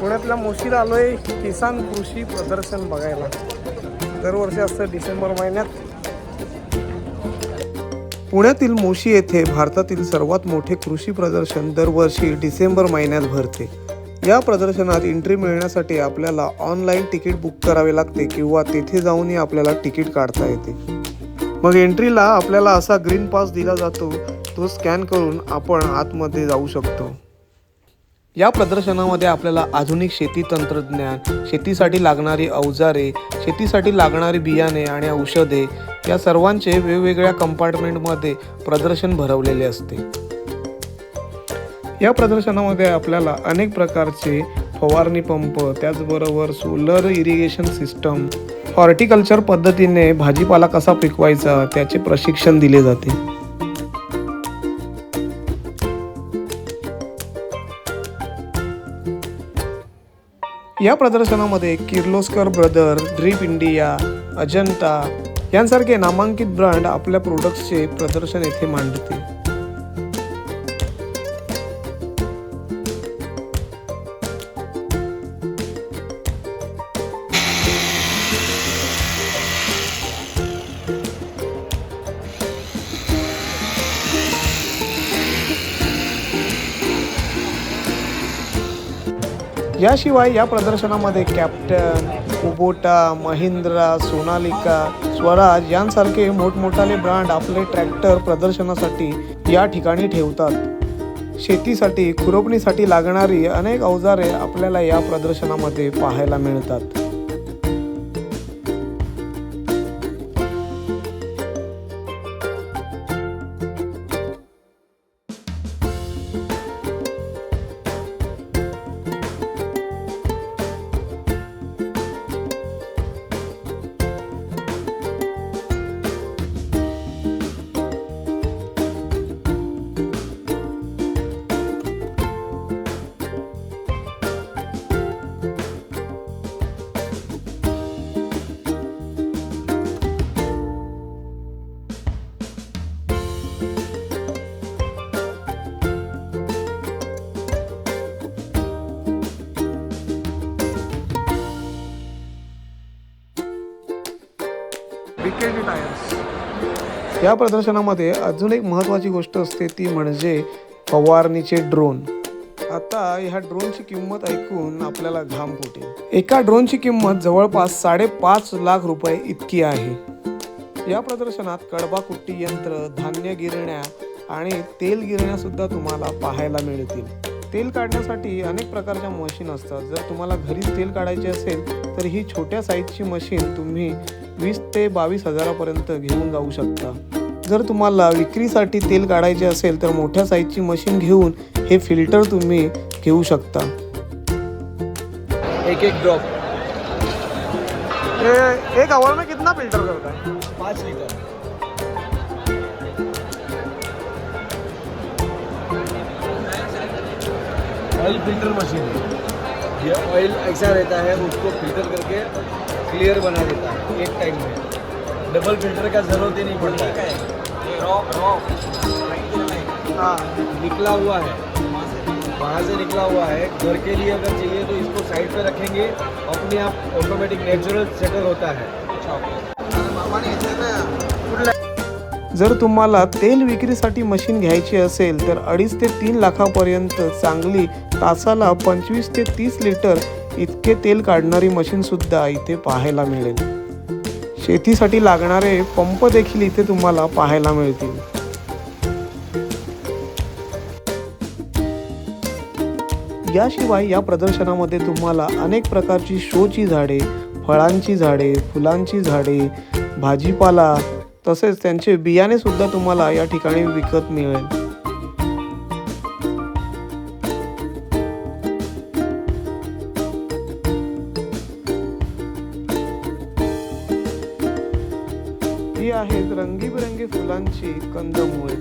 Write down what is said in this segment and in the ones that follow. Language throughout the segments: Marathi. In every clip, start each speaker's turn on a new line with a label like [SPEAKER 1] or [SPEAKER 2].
[SPEAKER 1] पुण्यातल्या मोशीला आहे किसान कृषी प्रदर्शन बघायला. दरवर्षी असतं डिसेंबर महिन्यात. पुण्यातील मोशी येथे भारतातील सर्वात मोठे कृषी प्रदर्शन दरवर्षी डिसेंबर महिन्यात भरते. या प्रदर्शनात एंट्री मिळण्यासाठी आपल्याला ऑनलाईन तिकीट बुक करावे लागते किंवा तेथे जाऊनही आपल्याला तिकीट काढता येते. मग एंट्रीला आपल्याला असा ग्रीन पास दिला जातो तो स्कॅन करून आपण आतमध्ये जाऊ शकतो. या प्रदर्शनामध्ये आपल्याला आधुनिक शेती तंत्रज्ञान शेतीसाठी लागणारी अवजारे शेतीसाठी लागणारी बियाणे आणि औषधे या सर्वांचे वेगवेगळ्या कंपार्टमेंटमध्ये प्रदर्शन भरवलेले असते. या प्रदर्शनामध्ये आपल्याला अनेक प्रकारचे फवारणी पंप त्याचबरोबर सोलर इरिगेशन सिस्टम हॉर्टिकल्चर पद्धतीने भाजीपाला कसा पिकवायचा त्याचे प्रशिक्षण दिले जाते. या प्रदर्शनामध्ये Kirloskar brother drip India Ajanta यांसारखे नामांकित ब्रँड आपल्या प्रोडक्ट्सचे प्रदर्शन येथे मांडते याशिवाय या प्रदर्शनामध्ये कॅप्टन कुबोटा महिंद्रा सोनालिका स्वराज यांसारखे मोठमोठाले ब्रँड आपले ट्रॅक्टर प्रदर्शनासाठी या ठिकाणी ठेवतात. शेतीसाठी खुरपणीसाठी लागणारी अनेक अवजारे आपल्याला या प्रदर्शनामध्ये पाहायला मिळतात. BKD tyres. या प्रदर्शनामध्ये अजून एक महत्त्वाची गोष्ट असते ती म्हणजे फवारणीचे ड्रोन. आता ह्या ड्रोनची किंमत ऐकून आपल्याला घाम फुटेल. एका ड्रोनची किंमत जवळपास साडेपाच लाख रुपये इतकी आहे. या प्रदर्शनात कडबा कुट्टी यंत्र धान्य गिरण्या आणि तेल गिरण्या सुद्धा तुम्हाला पाहायला मिळतील. तेल काढण्यासाठी अनेक प्रकारच्या मशीन असतात. जर तुम्हाला घरीच तेल काढायचे असेल तर ही छोट्या साईजची मशीन तुम्ही वीस ते बावीस हजारापर्यंत घेऊन जाऊ शकता. जर तुम्हाला विक्रीसाठी तेल काढायचे असेल तर मोठ्या साईजची मशीन घेऊन हे फिल्टर तुम्ही घेऊ शकता.
[SPEAKER 2] एक एक ड्रॉप
[SPEAKER 1] एक आवर में कितना फिल्टर करता है
[SPEAKER 2] पाँच लीटर ऑयल फिल्टर मशीन है ये ऑयल ऐसा रहता है, उसको फ़िल्टर करके क्लियर बना देता है, एक टाइम में। डबल फ़िल्टर का ज़रूरत ही नहीं पड़ता है।
[SPEAKER 1] हाँ
[SPEAKER 2] निकला हुआ है। वहाँ से निकला हुआ है। घर के लिए अगर चाहिए तो इसको साइड पे रखेंगे, अपने आप ऑटोमेटिक नेचुरल सेटल होता है।
[SPEAKER 1] जर तुम्हाला तेल विक्रीसाठी मशीन घ्यायची असेल तर अडीच ते तीन लाखापर्यंत चांगली तासाला पंचवीस ते तीस लिटर इतके तेल काढणारी मशीनसुद्धा इथे पाहायला मिळेल. शेतीसाठी लागणारे पंप देखील इथे तुम्हाला पाहायला मिळतील. याशिवाय या प्रदर्शनामध्ये तुम्हाला अनेक प्रकारची शोची झाडे फळांची झाडे फुलांची झाडे भाजीपाला तसेच त्यांचे बियाणे सुद्धा तुम्हाला या ठिकाणी विकत मिळेल. ही आहेत रंगीबिरंगी फुलांची कंदमुळे.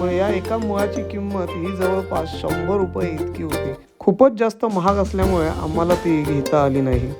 [SPEAKER 1] पण या एका मुळाची किंमत ही जवळपास शंभर रुपये इतकी होती. खूपच जास्त महाग असल्यामुळे आम्हाला ती घेता आली नाही.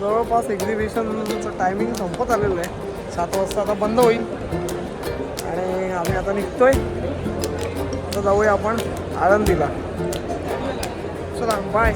[SPEAKER 1] जवळपास एक्झिबिशनचं टायमिंग संपत आलेलं आहे. सात वाजता आता बंद होईल. आणि आम्ही आता निघतोय. आता जाऊया आपण आळंदीला. चला बाय